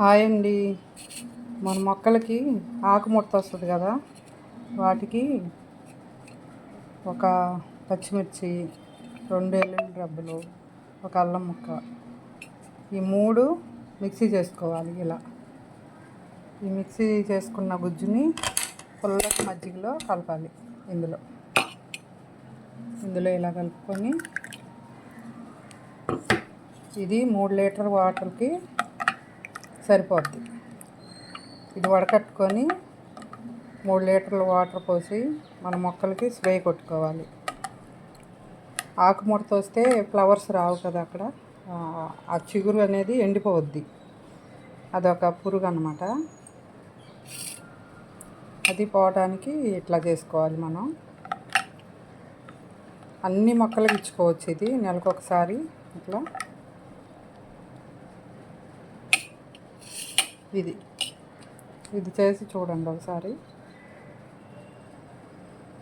Hi అండి. మన మొక్కలకి ఆకుముడత వస్తుంది కదా వాటికి ఒక పచ్చిమిర్చి రెండు ఎల్లుండి రబ్బలు ఒక అల్లం ముక్క. ఈ మూడు మిక్సీ చేసుకోవాలి ఇలా. ఈ మిక్సీ చేసుకున్న గుజ్జుని పుల్లటి మజ్జిగలో కలపాలి ఇందులో. ఇందులో ఇలా కలుపుకొని ఇది మూడు లీటర్ వాటర్కి సరిపోద్ది. ఇది వడకట్టుకొని మూడు లీటర్ల వాటర్ పోసి మన మొక్కలకి స్ప్రే కొట్టుకోవాలి. ఆకుముడత వస్తే ఫ్లవర్స్ రావు కదా అక్కడ. ఆ చిగురు అనేది ఎండిపోవద్ది అదొక పురుగు అనమాట అది పోవడానికి ఇట్లా చేసుకోవాలి మనం. అన్ని మొక్కలకి ఇచ్చుకోవచ్చు ఇది నెలకు ఒకసారి ఇట్లా. ఇది. ఇది చేసి చూడండి ఒకసారి.